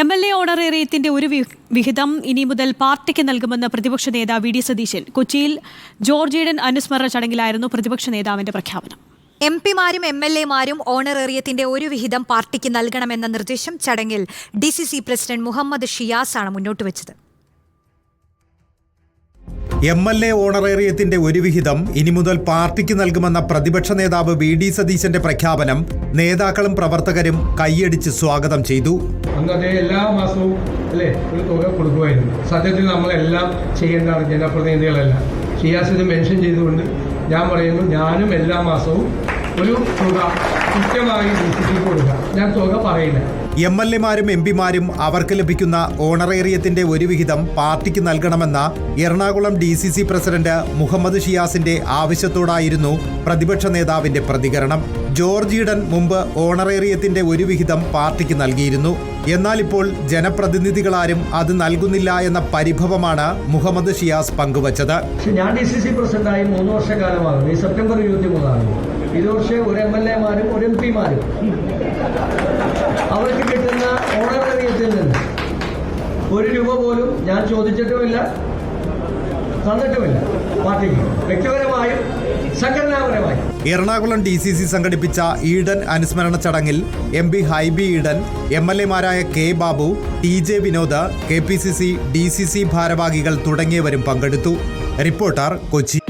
M L A ഓണറേറിയത്തിന്റെ ഒരു വിഹിതം ഇനി മുതൽ പാർട്ടിക്ക് നൽകുമെന്ന് പ്രതിപക്ഷ നേതാവ് വി ഡി സതീശൻ. കൊച്ചിയിൽ ജോർജ് ഈഡൻ അനുസ്മരണ ചടങ്ങിലായിരുന്നു പ്രതിപക്ഷ നേതാവിന്റെ പ്രഖ്യാപനം. എം പിമാരും എം എൽ എമാരും ഓണറേറിയത്തിന്റെ ഒരു വിഹിതം പാർട്ടിക്ക് നൽകണമെന്ന നിർദ്ദേശം ചടങ്ങിൽ D C C president Muhammad Shiyas ആണ് മുന്നോട്ട് വെച്ചത് എം എൽ എ ഓണറേറിയത്തിന്റെ ഒരു വിഹിതം ഇനി മുതൽ പാർട്ടിക്ക് നൽകുമെന്ന പ്രതിപക്ഷ നേതാവ് വി ഡി സതീശന്റെ പ്രഖ്യാപനം നേതാക്കളും പ്രവർത്തകരും കൈയടിച്ച് സ്വാഗതം ചെയ്തു. അന്ന് എല്ലാ മാസവും അല്ലേ ഒരു തുക കൊടുക്കുമായിരുന്നു. സത്യത്തിൽ നമ്മളെല്ലാം ചെയ്യേണ്ടതാണ് ജനപ്രതിനിധികളെല്ലാം. ഷിയാസ് മെൻഷൻ ചെയ്തുകൊണ്ട് ഞാൻ പറയുന്നു ഞാനും എല്ലാ മാസവും ഒരു തുക കൃത്യമായി ഞാൻ തുക പറയില്ല. എം എൽ എമാരും എം പിമാരും അവർക്ക് ലഭിക്കുന്ന ഓണറേറിയത്തിന്റെ ഒരു വിഹിതം പാർട്ടിക്ക് നൽകണമെന്ന Ernakulam D C C president Muhammad ഷിയാസിന്റെ ആവശ്യത്തോടായിരുന്നു പ്രതിപക്ഷ നേതാവിന്റെ പ്രതികരണം. ജോർജ് ഈഡൻ മുമ്പ് ഓണറേറിയത്തിന്റെ ഒരു വിഹിതം പാർട്ടിക്ക് നൽകിയിരുന്നു. എന്നാൽ ഇപ്പോൾ ജനപ്രതിനിധികളാരും അത് നൽകുന്നില്ല എന്ന പരിഭവമാണ് മുഹമ്മദ് ഷിയാസ് പങ്കുവച്ചത്. ഞാൻ ഡി സി സി പ്രസിഡന്റായി മൂന്ന് വർഷക്കാലമാകും ഈ സെപ്റ്റംബർ ഇരുപത്തി മൂന്നാണ് ഇത് പക്ഷേ ഒരു എം എൽ എമാരും ഒരു എം പിമാരും. അവർക്ക് കിട്ടുന്ന ഓണറേറിയത്തിൽ നിന്ന് ഒരു രൂപ പോലും ഞാൻ ചോദിച്ചിട്ടുമില്ല തന്നിട്ടുമില്ല പാർട്ടിക്ക്. വ്യക്തിപരമായും സംഘടനാപരമായും. എറണാകുളം ഡി സി സി സംഘടിപ്പിച്ച ഈഡൻ അനുസ്മരണ ചടങ്ങിൽ M P Hibi Eden M L എമാരായ K Babu T J Vinod K P C C D C C ഭാരവാഹികൾ തുടങ്ങിയവരും പങ്കെടുത്തു. റിപ്പോർട്ടർ കൊച്ചി.